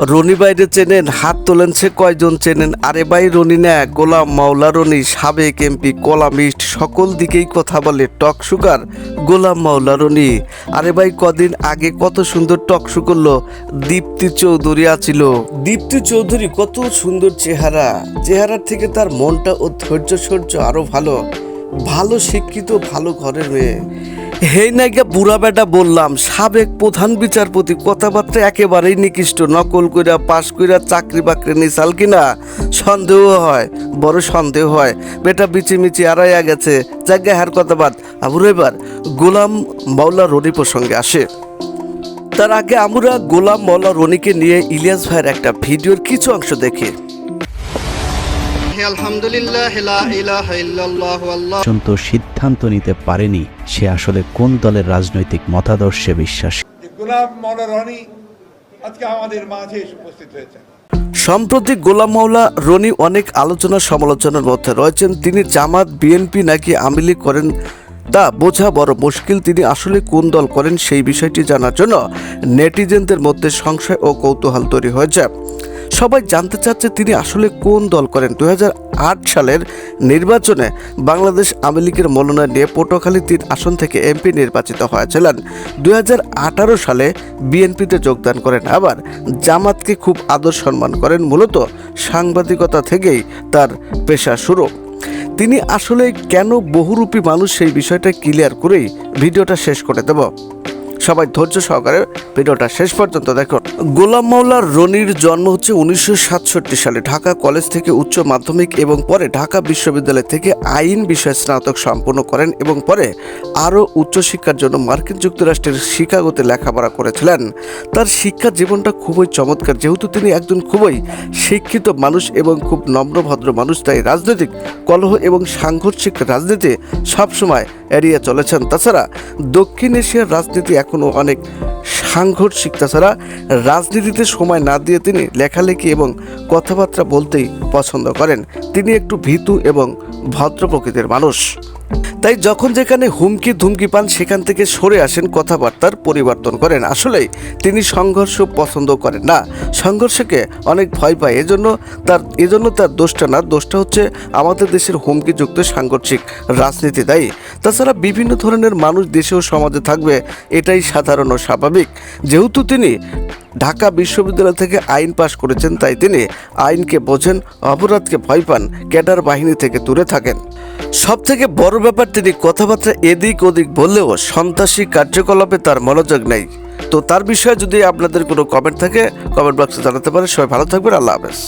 রনি বাইরে চেনেন, হাত তোলেন সে কয়জন চেনেন? আরে ভাই, রনি না, গোলাম মাওলা রনি, সাবেক এমপি, কলামিস্ট, সকল দিকেই কথা বলে, টক সুগার, গোলাম মাওলা রনি। আরে ভাই, কদিন আগে কত সুন্দর টক শু করল, দীপ্তি চৌধুরী আছিল। দীপ্তি চৌধুরী, কত সুন্দর চেহারা। চেহারার থেকে তার মনটা ও ধৈর্য সহ্য আরও ভালো। ভালো শিক্ষিত, ভালো ঘরের মেয়ে। হেই নাইকা বুড়া বেটা বললাম, সাবেক প্রধান বিচারপতি কথাবার্তা একেবারেই নিকৃষ্ট, নকল কইরা পাশ কইরা চাকরি বাকরি নিসাল কিনা? সন্দেহ হয়, বড় সন্দেহ হয়। বেটা বিচিমিচি আড়াইয়া গেছে জায়গায় হার কথাবাদ আবুর এবার গোলাম মাওলা রনি প্রসঙ্গে আসে। তার আগে আমরা গোলাম মাওলা রনিকে নিয়ে ইলিয়াস ভাইয়ের একটা ভিডিওর কিছু অংশ দেখি। পর্যন্ত সিদ্ধান্ত নিতে পারেনি সে আসলে কোন দলের রাজনৈতিক মতাদর্শে বিশ্বাসী। যে গোলাম মৌলা রনি আজকে আমাদের মাঝে উপস্থিত হয়েছেন। সম্প্রতি গোলাম মাওলা রনি অনেক আলোচনা সমালোচনার মধ্যে রয়েছেন। তিনি জামাত বিএনপি নাকি আমিলি করেন তা বোঝা বড় মুশকিল। তিনি আসলে কোন দল করেন সেই বিষয়টি জানার জন্য নেটিজেনদের মধ্যে সংশয় ও কৌতূহল তৈরি হয়েছে। সবাই জানতে চাচ্ছে তিনি আসলে কোন দল করেন। দু হাজার আট সালের নির্বাচনে বাংলাদেশ আওয়ামী লীগের মনোনয়ন নিয়ে পটুয়াখালী তিন আসন থেকে এমপি নির্বাচিত হয়েছিলেন। দু হাজার আঠারো সালে বিএনপিতে যোগদান করেন। আবার জামাতকে খুব আদর সম্মান করেন। মূলত সাংবাদিকতা থেকেই তার পেশা শুরু। তিনি আসলে কেন বহুরূপী মানুষ সেই বিষয়টা ক্লিয়ার করেই ভিডিওটা শেষ করে দেব। সবাই ধৈর্য সহকারে ভিডিওটা শেষ পর্যন্ত দেখুন। গোলাম মাওলার রনির জন্ম হচ্ছে উনিশশো সাতষট্টি সালে। ঢাকা কলেজ থেকে উচ্চ মাধ্যমিক এবং পরে ঢাকা বিশ্ববিদ্যালয় থেকে আইন বিষয়ে স্নাতক সম্পন্ন করেন এবং পরে আরও উচ্চশিক্ষার জন্য মার্কিন যুক্তরাষ্ট্রের শিকাগোতে লেখাপড়া করেছিলেন। তার শিক্ষা জীবনটা খুবই চমৎকার, যেহেতু তিনি একজন খুবই শিক্ষিত মানুষ এবং খুব নম্রভদ্র মানুষ, তাই রাজনৈতিক কলহ এবং সাংঘর্ষিক রাজনীতি সবসময় এড়িয়ে চলেছেন। তাছাড়া দক্ষিণ এশিয়ার রাজনীতি এখনও অনেক সাংঘর্ষিক তাছাড়া রাজনীতিতে সময় না দিয়ে তিনি লেখালেখি এবং কথাবার্তা বলতেই পছন্দ করেন। তিনি একটু ভীতু এবং ভদ্র প্রকৃতির মানুষ। তাই যখন যেখানে হুমকি ধুমকি পান, সেখান থেকে সরে আসেন কথাবার্তার পরিবর্তন করেন। আসলেই তিনি সংঘর্ষ পছন্দ করেন না। সংঘর্ষকে অনেক ভয় পায়। এজন্য তার এজন্য তার দোষটা না, দোষটা হচ্ছে আমাদের দেশের হুমকিযুক্ত সাংঘর্ষিক রাজনীতি দায়ী তাছাড়া বিভিন্ন ধরনের মানুষ দেশে ও সমাজে থাকবে, এটাই সাধারণ ও স্বাভাবিক। যেহেতু তিনি ঢাকা বিশ্ববিদ্যালয় থেকে আইন পাশ করেছেন, তাই তিনি আইনকে বোঝেন, অপরাধকে ভয় পান, ক্যাডার বাহিনী থেকে দূরে থাকেন। সব থেকে বড় ব্যাপার, তিনি কথাবার্তা এদিক ওদিক বললেও সন্ত্রাসী কার্যকলাপে তার মনোযোগ নেই। তো তার বিষয়ে যদি আপনাদের কোনো কমেন্ট থাকে কমেন্ট বক্সে জানাতে পারে সবাই ভালো থাকবেন, আল্লাহ হাফেজ।